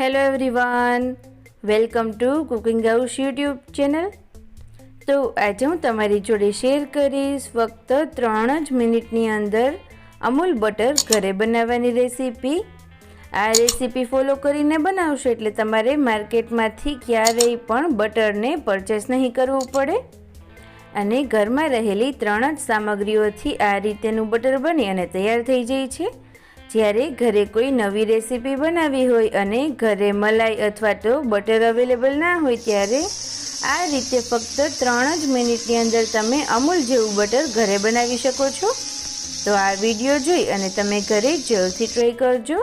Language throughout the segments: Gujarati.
Hello everyone welcome to cooking house YouTube channel તો આજે હું તમારી જોડે શેર કરીશ ફક્ત ત્રણ જ મિનિટની અંદર અમૂલ બટર ઘરે બનાવવાની રેસીપી આ રેસીપી ફોલો કરીને બનાવશો એટલે તમારે માર્કેટમાંથી ક્યારેય પણ બટરને પરચેસ નહીં કરવું પડે. અને ઘરમાં રહેલી ત્રણ જ સામગ્રીઓથી આ રીતેનું બટર બની અને તૈયાર થઈ જાય છે. જ્યારે ઘરે કોઈ નવી રેસીપી બનાવી હોય અને ઘરે મલાઈ અથવા તો બટર અવેલેબલ ના હોય ત્યારે આ રીતે ફક્ત ત્રણ જ મિનિટની અંદર તમે અમૂલ જેવું બટર ઘરે બનાવી શકો છો. તો આ વીડિયો જોઈ અને તમે ઘરે જરૂરથી ટ્રાય કરજો.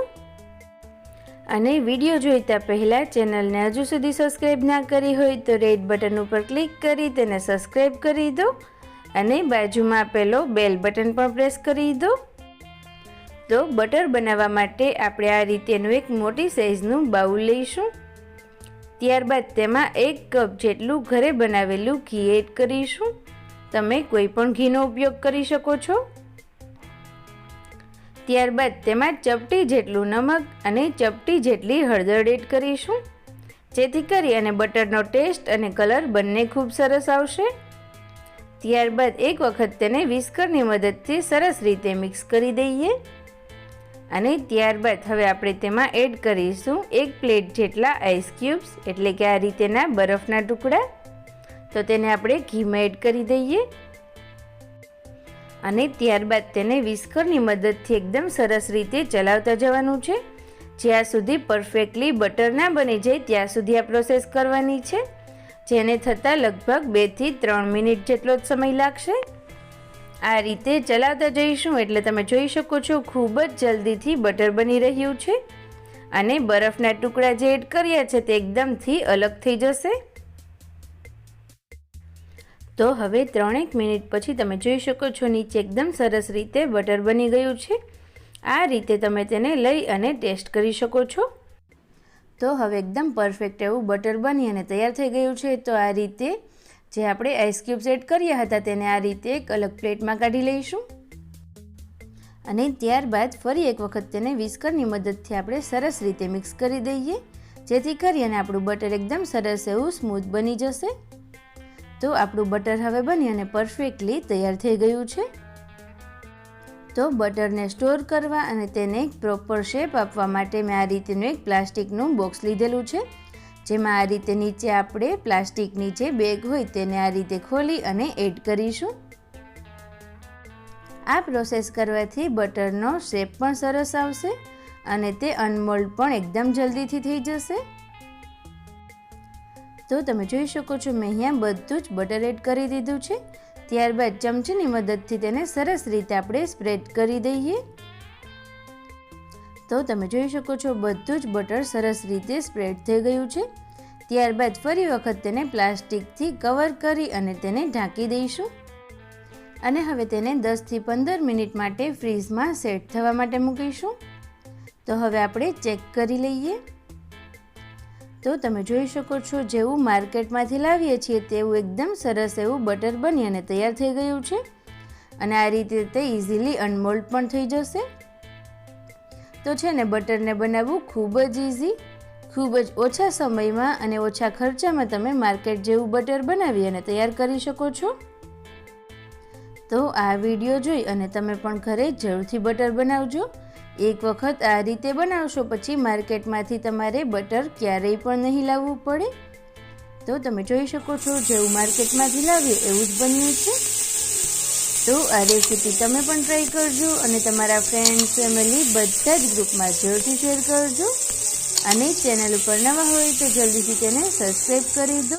અને વીડિયો જોઈતા પહેલાં ચેનલને હજુ સુધી સબસ્ક્રાઈબ ના કરી હોય તો રેડ બટન ઉપર ક્લિક કરી તેને સબસ્ક્રાઈબ કરી દો. અને બાજુમાં આપેલો બેલ બટન પણ પ્રેસ કરી દો. તો બટર બનાવવા માટે આપણે આ રીતેનું એક મોટી સાઇઝનું બાઉલ લઈશું. ત્યારબાદ તેમાં એક કપ જેટલું ઘરે બનાવેલું ઘી એડ કરીશું. તમે કોઈ પણ ઘીનો ઉપયોગ કરી શકો છો. ત્યારબાદ તેમાં ચપટી જેટલું નમક અને ચપટી જેટલી હળદર એડ કરીશું. જેથી કરી અને બટરનો ટેસ્ટ અને કલર બંને ખૂબ સરસ આવશે. ત્યારબાદ એક વખત તેને વિસ્કરની મદદથી સરસ રીતે મિક્સ કરી દઈએ. અને ત્યારબાદ હવે આપણે તેમાં એડ કરીશું એક પ્લેટ જેટલા આઈસ ક્યુબ્સ એટલે કે આ રીતેના બરફના ટુકડા. તો તેને આપણે ઘીમાં એડ કરી દઈએ. અને ત્યારબાદ તેને વિસ્કરની મદદથી એકદમ સરસ રીતે ચલાવતા જવાનું છે. જ્યાં સુધી પરફેક્ટલી બટર ના બની જાય, ત્યાં સુધી આ પ્રોસેસ કરવાની છે. જેને થતાં લગભગ બેથી ત્રણ મિનિટ જેટલો જ સમય લાગશે. આ રીતે ચલાવતા જઈશું એટલે તમે જોઈ શકો છો ખૂબ જ જલ્દીથી બટર બની રહ્યું છે. અને બરફના ટુકડા જે એડ કર્યા છે તે એકદમથી અલગ થઈ જશે. તો હવે ત્રણેક મિનિટ પછી તમે જોઈ શકો છો નીચે એકદમ સરસ રીતે બટર બની ગયું છે. આ રીતે તમે તેને લઈ અને ટેસ્ટ કરી શકો છો. તો હવે એકદમ પરફેક્ટ એવું બટર બની અને તૈયાર થઈ ગયું છે. તો આ રીતે જે આપણે આઈસ ક્યુબ્સ એડ કર્યા હતા તેને આ રીતે એક અલગ પ્લેટમાં કાઢી લઈશું. અને ત્યારબાદ ફરી એક વખત તેને વિસ્કરની મદદથી આપણે સરસ રીતે મિક્સ કરી દઈએ, જેથી કરી અને આપણું બટર એકદમ સરસ એવું સ્મૂથ બની જશે. તો આપણું બટર હવે બની અને પરફેક્ટલી તૈયાર થઈ ગયું છે. તો બટરને સ્ટોર કરવા અને તેને એક પ્રોપર શેપ આપવા માટે મેં આ રીતેનું એક પ્લાસ્ટિકનું બોક્સ લીધેલું છે. જેમાં આ રીતે નીચે આપણે પ્લાસ્ટિકની જે બેગ હોય તેને આ રીતે ખોલી અને એડ કરીશું. આ પ્રોસેસ કરવાથી બટરનો શેપ પણ સરસ આવશે અને તે અનમોલ્ડ પણ એકદમ જલ્દીથી થઈ જશે. તો તમે જોઈ શકો છો મેં અહીંયા બધું જ બટર એડ કરી દીધું છે. ત્યારબાદ ચમચીની મદદથી તેને સરસ રીતે આપણે સ્પ્રેડ કરી દઈએ. તો તમે જોઈ શકો છો, બધું જ બટર સરસ રીતે સ્પ્રેડ થઈ ગયું છે. ત્યારબાદ ફરી વખત તેને પ્લાસ્ટિકથી કવર કરી અને તેને ઢાંકી દઈશું. અને હવે તેને દસથી પંદર મિનિટ માટે ફ્રીઝમાં સેટ થવા માટે મૂકીશું. તો હવે આપણે ચેક કરી લઈએ. તો તમે જોઈ શકો છો, જેવું માર્કેટમાંથી લાવીએ છીએ તેવું એકદમ સરસ એવું બટર બની અને તૈયાર થઈ ગયું છે. અને આ રીતે તે ઇઝીલી અનમોલ્ડ પણ થઈ જશે. તો છે ને બટરને બનાવવું ખૂબ જ ઇઝી ખૂબ જ ઓછા સમયમાં અને ઓછા ખર્ચામાં તમે માર્કેટ જેવું બટર બનાવી અને તૈયાર કરી શકો છો. તો આ વીડિયો જોઈ અને તમે પણ ઘરે જરૂરથી બટર બનાવજો. એક વખત આ રીતે બનાવશો પછી માર્કેટમાંથી તમારે બટર ક્યારેય પણ નહીં લાવવું પડે. તો તમે જોઈ શકો છો જેવું માર્કેટમાંથી લાવીએ એવું જ બન્યું છે. તો આ રેસીપી તમે પણ ટ્રાય કરજો અને તમારા ફ્રેન્ડ્સ ફેમિલી બધા જ ગ્રુપમાં જરૂરથી શેર કરજો. અને ચેનલ ઉપર નવા હોય તો જલ્દીથી તેને સબસ્ક્રાઈબ કરી દો.